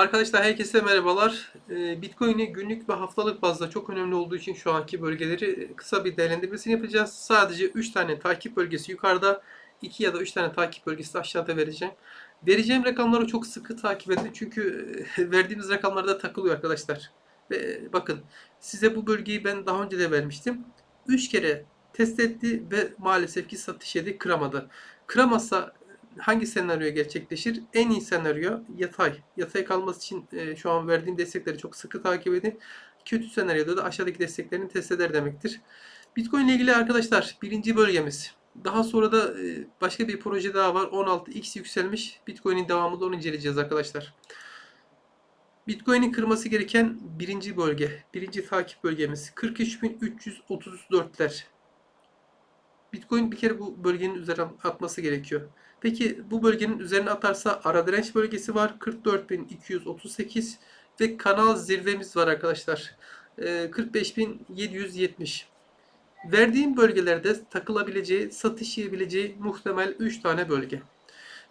Arkadaşlar herkese merhabalar. Ee, Bitcoin'i günlük ve haftalık bazda çok önemli olduğu için şu anki bölgeleri kısa bir değerlendirmesini yapacağız. Sadece 3 tane takip bölgesi yukarıda, 2 ya da 3 tane takip bölgesi aşağıda vereceğim. Vereceğim rakamları çok sıkı takip edin çünkü verdiğimiz rakamlarda takılıyor arkadaşlar. Ve bakın size bu bölgeyi ben daha önce de vermiştim. 3 kere test etti ve maalesef ki satış yedi kıramadı. Kıramazsa hangi senaryo gerçekleşir? En iyi senaryo yatay. Yatay kalması için e, şu an verdiğim destekleri çok sıkı takip edin. Kötü senaryoda da aşağıdaki desteklerini test eder demektir. Bitcoin ile ilgili arkadaşlar birinci bölgemiz. Daha sonra da e, başka bir proje daha var. 16x yükselmiş. Bitcoin'in devamında onu inceleyeceğiz arkadaşlar. Bitcoin'in kırması gereken birinci bölge, birinci takip bölgemiz 43.334'ler. Bitcoin bir kere bu bölgenin üzerine atması gerekiyor. Peki bu bölgenin üzerine atarsa ara direnç bölgesi var 44.238 ve kanal zirvemiz var arkadaşlar. Ee, 45.770. Verdiğim bölgelerde takılabileceği, satış yiyebileceği muhtemel 3 tane bölge.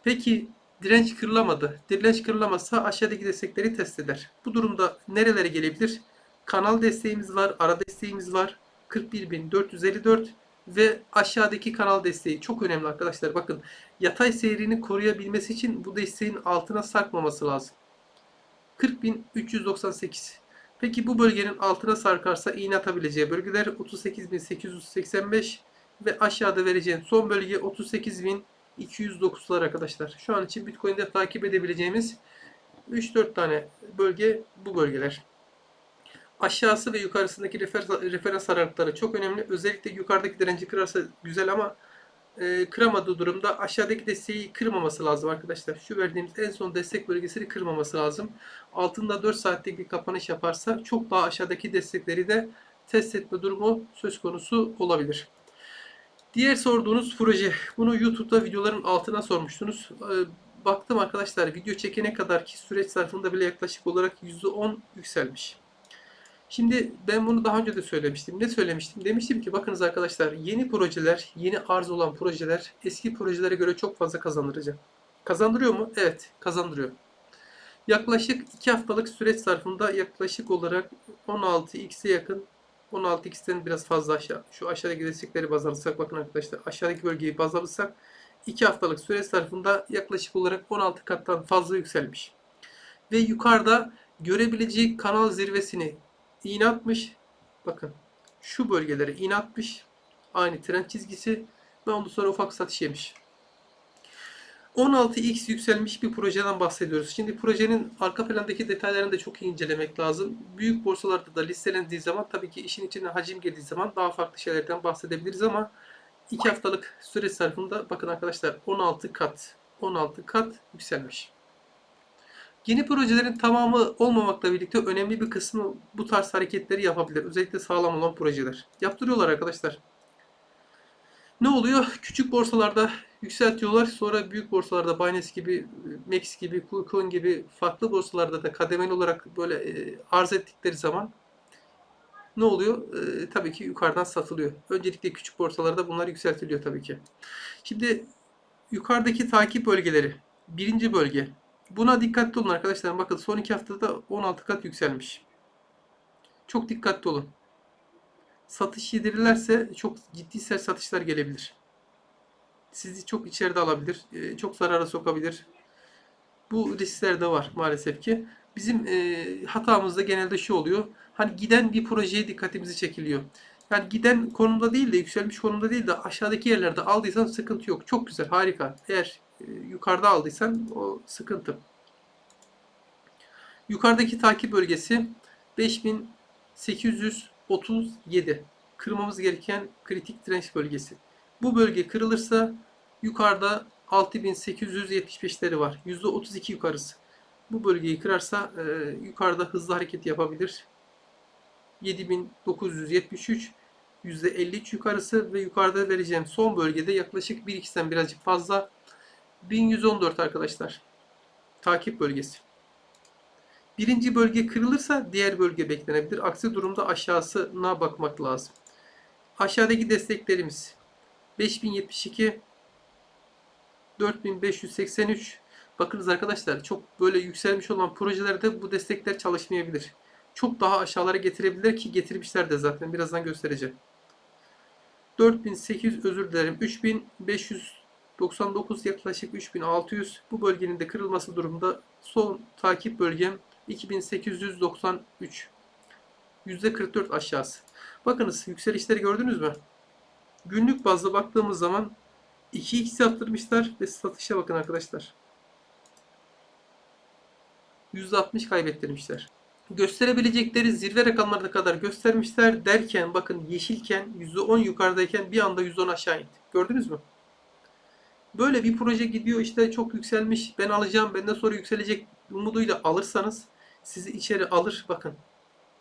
Peki direnç kırılamadı. Direnç kırılamazsa aşağıdaki destekleri test eder. Bu durumda nerelere gelebilir? Kanal desteğimiz var, ara desteğimiz var. 41.454 ve aşağıdaki kanal desteği çok önemli arkadaşlar. Bakın yatay seyrini koruyabilmesi için bu desteğin altına sarkmaması lazım. 40.398. Peki bu bölgenin altına sarkarsa iğne atabileceği bölgeler 38.885 ve aşağıda vereceğim son bölge 38.209'lar arkadaşlar. Şu an için Bitcoin'de takip edebileceğimiz 3-4 tane bölge bu bölgeler aşağısı ve yukarısındaki referans, aralıkları çok önemli. Özellikle yukarıdaki direnci kırarsa güzel ama e, kıramadığı durumda aşağıdaki desteği kırmaması lazım arkadaşlar. Şu verdiğimiz en son destek bölgesini kırmaması lazım. Altında 4 saatlik bir kapanış yaparsa çok daha aşağıdaki destekleri de test etme durumu söz konusu olabilir. Diğer sorduğunuz proje. Bunu YouTube'da videoların altına sormuştunuz. E, baktım arkadaşlar video çekene kadar ki süreç zarfında bile yaklaşık olarak %10 yükselmiş. Şimdi ben bunu daha önce de söylemiştim. Ne söylemiştim? Demiştim ki bakınız arkadaşlar yeni projeler, yeni arz olan projeler eski projelere göre çok fazla kazandıracak. Kazandırıyor mu? Evet, kazandırıyor. Yaklaşık 2 haftalık süreç zarfında yaklaşık olarak 16x'e yakın 16x'ten biraz fazla aşağı. Şu aşağıdaki destekleri baz alırsak bakın arkadaşlar aşağıdaki bölgeyi baz alırsak 2 haftalık süreç zarfında yaklaşık olarak 16 kattan fazla yükselmiş. Ve yukarıda görebileceği kanal zirvesini iğne atmış. Bakın şu bölgelere iğne atmış. Aynı trend çizgisi ve ondan sonra ufak satış yemiş. 16x yükselmiş bir projeden bahsediyoruz. Şimdi projenin arka plandaki detaylarını da çok iyi incelemek lazım. Büyük borsalarda da listelendiği zaman tabii ki işin içine hacim girdiği zaman daha farklı şeylerden bahsedebiliriz ama 2 haftalık süre zarfında bakın arkadaşlar 16 kat 16 kat yükselmiş. Yeni projelerin tamamı olmamakla birlikte önemli bir kısmı bu tarz hareketleri yapabilir. Özellikle sağlam olan projeler. Yaptırıyorlar arkadaşlar. Ne oluyor? Küçük borsalarda yükseltiyorlar. Sonra büyük borsalarda Binance gibi, Max gibi, KuCoin gibi farklı borsalarda da kademeli olarak böyle e, arz ettikleri zaman ne oluyor? E, tabii ki yukarıdan satılıyor. Öncelikle küçük borsalarda bunlar yükseltiliyor tabii ki. Şimdi yukarıdaki takip bölgeleri. Birinci bölge Buna dikkatli olun arkadaşlar. Bakın son iki haftada 16 kat yükselmiş. Çok dikkatli olun. Satış yedirirlerse çok ciddi sert satışlar gelebilir. Sizi çok içeride alabilir. E, çok zarara sokabilir. Bu riskler de var maalesef ki. Bizim e, hatamızda genelde şu oluyor. Hani giden bir projeye dikkatimizi çekiliyor. Yani giden konumda değil de yükselmiş konumda değil de aşağıdaki yerlerde aldıysan sıkıntı yok. Çok güzel, harika. Eğer yukarıda aldıysan o sıkıntı. Yukarıdaki takip bölgesi 5837. Kırmamız gereken kritik direnç bölgesi. Bu bölge kırılırsa yukarıda 6875'leri var. %32 yukarısı. Bu bölgeyi kırarsa e, yukarıda hızlı hareket yapabilir. 7973 %53 yukarısı ve yukarıda vereceğim son bölgede yaklaşık 1-2'den birazcık fazla 1114 arkadaşlar. Takip bölgesi. Birinci bölge kırılırsa diğer bölge beklenebilir. Aksi durumda aşağısına bakmak lazım. Aşağıdaki desteklerimiz 5072 4583 Bakınız arkadaşlar çok böyle yükselmiş olan projelerde bu destekler çalışmayabilir. Çok daha aşağılara getirebilir ki getirmişler de zaten birazdan göstereceğim. 4800 özür dilerim 3599 yaklaşık 3600 bu bölgenin de kırılması durumunda son takip bölgem 2893 %44 aşağısı. Bakınız yükselişleri gördünüz mü? Günlük bazda baktığımız zaman 2x yaptırmışlar ve satışa bakın arkadaşlar. %60 kaybettirmişler. Gösterebilecekleri zirve rakamlarına kadar göstermişler derken bakın yeşilken %10 yukarıdayken bir anda %10 aşağı indi. Gördünüz mü? Böyle bir proje gidiyor işte çok yükselmiş ben alacağım benden sonra yükselecek umuduyla alırsanız sizi içeri alır. Bakın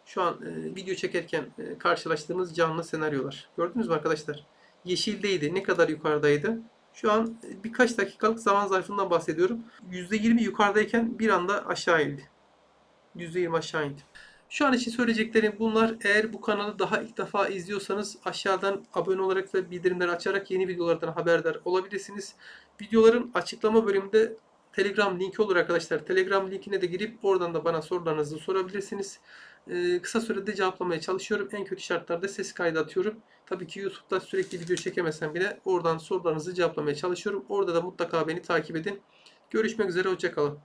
şu an e, video çekerken e, karşılaştığımız canlı senaryolar. Gördünüz mü arkadaşlar? Yeşildeydi. Ne kadar yukarıdaydı? Şu an e, birkaç dakikalık zaman zarfından bahsediyorum. %20 yukarıdayken bir anda aşağı indi. %20 aşağı indi. Şu an için söyleyeceklerim bunlar. Eğer bu kanalı daha ilk defa izliyorsanız aşağıdan abone olarak ve bildirimleri açarak yeni videolardan haberdar olabilirsiniz. Videoların açıklama bölümünde Telegram linki olur arkadaşlar. Telegram linkine de girip oradan da bana sorularınızı sorabilirsiniz. Ee, kısa sürede cevaplamaya çalışıyorum. En kötü şartlarda ses kaydı atıyorum. Tabii ki YouTube'da sürekli video çekemesem bile oradan sorularınızı cevaplamaya çalışıyorum. Orada da mutlaka beni takip edin. Görüşmek üzere, hoşçakalın.